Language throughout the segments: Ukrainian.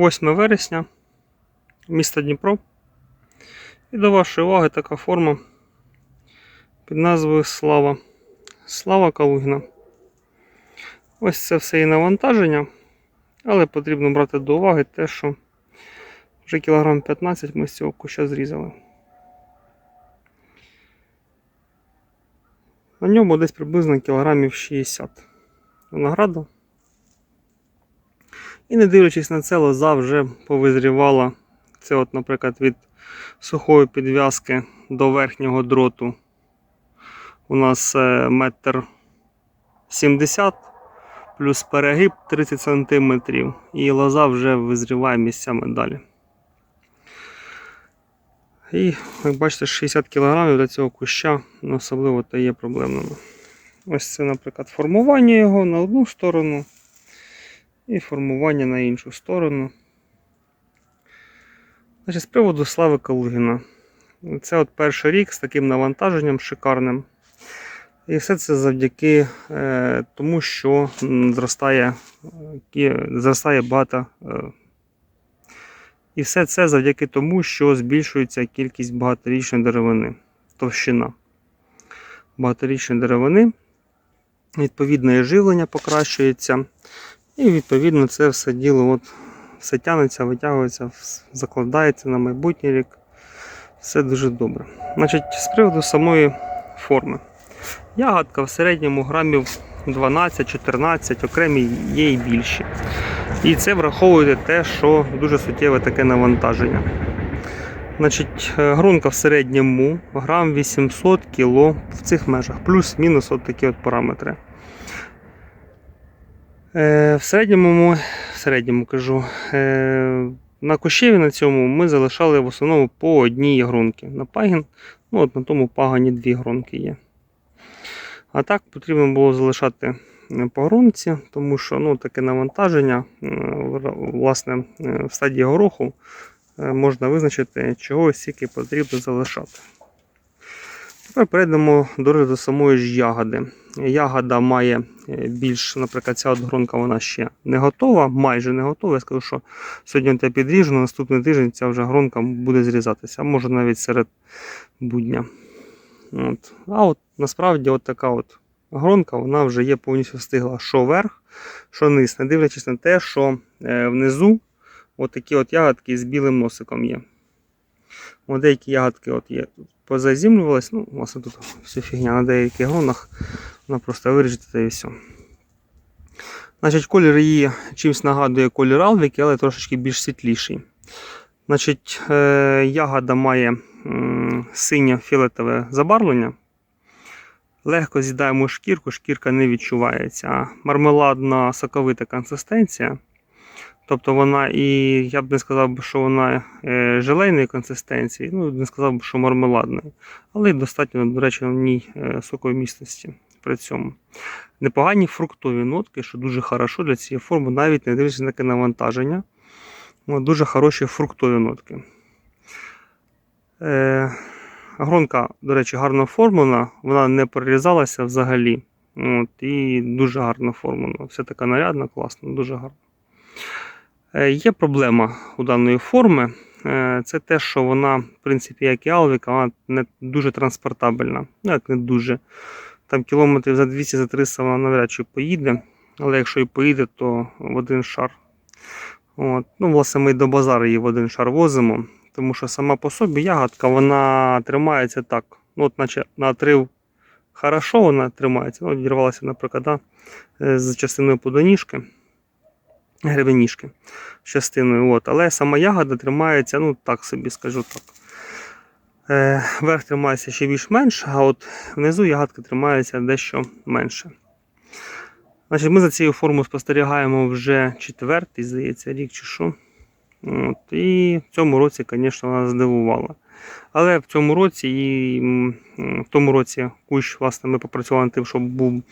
8 вересня, місто Дніпро. І до вашої уваги така форма під назвою Слава. Слава Калугіна. Ось це все і навантаження, але потрібно брати до уваги те, що вже кілограм 15 ми з цього куща зрізали. На ньому десь приблизно кілограмів 60 винограду. І не дивлячись на це, лоза вже повизрівала. Це, от, наприклад, від сухої підв'язки до верхнього дроту. У нас е, метр 70 плюс перегиб 30 см. І лоза вже визріває місцями далі. І, як бачите, 60 кг для цього куща особливо то є проблемними. Ось це, наприклад, формування його на одну сторону і формування на іншу сторону. Значить, З приводу Слави Калугіна. Це от перший рік з таким навантаженням шикарним. І все це завдяки е, тому, що зростає, е, зростає багато. Е, і все це завдяки тому, що збільшується кількість багаторічної деревини, товщина багаторічної деревини. Відповідно, і живлення покращується. І відповідно це все діло от, все тягнеться, витягується, закладається на майбутній рік. Все дуже добре. Значить, з приводу самої форми. Ягодка в середньому грамів 12-14, окремі є і більші. І це враховує те, що дуже суттєве таке навантаження. Значить, е, грунка в середньому грам 800 кг в цих межах, плюс-мінус от такі от параметри. Е, в середньому, в середньому кажу, е, на кущеві на цьому ми залишали в основному по одній грунки. На пагін, ну от на тому пагані дві грунки є. А так потрібно було залишати е, по грунці, тому що ну, таке навантаження власне, в стадії гороху можна визначити, чого стільки потрібно залишати. Тепер перейдемо до самої ж ягоди. Ягода має е, більш, наприклад, ця от гронка вона ще не готова, майже не готова. Я скажу, що сьогодні я підріжу, на наступний тиждень ця вже гронка буде зрізатися, може навіть серед будня. От. А от насправді от така от гронка вона вже є повністю встигла що верх, що низ, не дивлячись на те, що е, внизу от такі от ягодки з білим носиком є. От деякі ягодки от є тут позазімлювались, ну, власне, тут все фігня на деяких гронах, вона просто виріжете та і все. Значить, колір її чимось нагадує колір алвіки, але трошечки більш світліший. Значить, е, ягода має м, синьо-фіолетове забарвлення. Легко з'їдаємо шкірку, шкірка не відчувається. Мармеладна соковита консистенція. Тобто вона і я б не сказав, що вона е, желейної консистенції, ну не сказав би, що мармеладної, але достатньо, до речі, в ній е, сокової містності при цьому. Непогані фруктові нотки, що дуже хорошо для цієї форми, навіть не дивлячись на таке навантаження. Дуже хороші фруктові нотки. Е, гронка, до речі, гарно оформлена, вона не прорізалася взагалі. От, і дуже гарно оформлена. Все така нарядна, класна, дуже гарно. Е, Є проблема у даної форми. Е, Це те, що вона, в принципі, як і Алвіка, вона не дуже транспортабельна. Ну, як не дуже. Там кілометрів за 200 за 300 вона навряд чи поїде. Але якщо і поїде, то в один шар. От. Ну, власне, ми до базару її в один шар возимо, тому що сама по собі ягодка вона тримається так. Ну, от, наче на отрив хорошо вона тримається. Ну, відірвалася, наприклад, да, е, з частиною подоніжки гривеніжки частиною. От. Але сама ягода тримається, ну так собі скажу так. Е, верх тримається ще більш-менш, а от внизу ягодка тримається дещо менше. Значить, Ми за цією формою спостерігаємо вже четвертий, здається, рік чи що. От. І в цьому році, звісно, вона здивувала. Але в цьому році і в тому році кущ, власне, ми попрацювали над тим, щоб був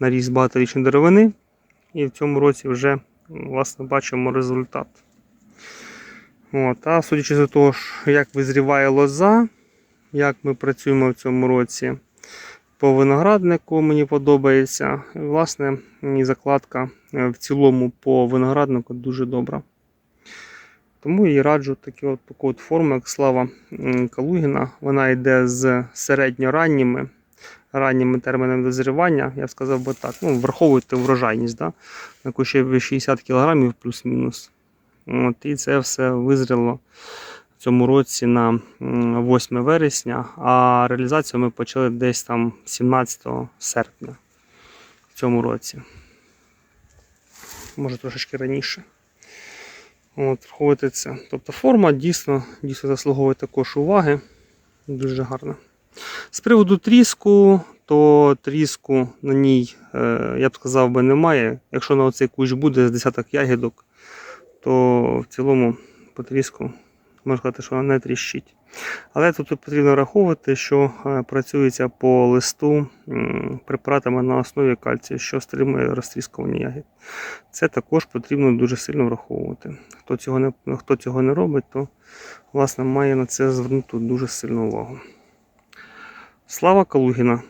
наріс багаторічної деревини. І в цьому році вже власне, бачимо результат. От, а судячи з того, як визріває лоза, як ми працюємо в цьому році по винограднику, мені подобається. І, власне, і закладка е, в цілому по винограднику дуже добра. Тому і раджу такі от, таку от форму, як слава Калугіна. Вона йде з середньоранніми ранніми термінами дозрівання. Я б сказав би так. Ну, враховуйте врожайність. Да? На кущеві 60 кг плюс-мінус. От, і це все визріло в цьому році на 8 вересня, а реалізацію ми почали десь там 17 серпня в цьому році. Може трошечки раніше. От, враховуйте це. Тобто форма дійсно, дійсно заслуговує також уваги. Дуже гарна. З приводу тріску, то тріску на ній, е, я б сказав би, немає. Якщо на оцей кущ буде з десяток ягідок, то в цілому по тріску можна сказати, що вона не тріщить. Але тут потрібно враховувати, що е, працюється по листу препаратами на основі кальцію, що стримує розтріскування ягід. Це також потрібно дуже сильно враховувати. Хто цього не, хто цього не робить, то власне має на це звернути дуже сильну увагу. Слава Калугіна!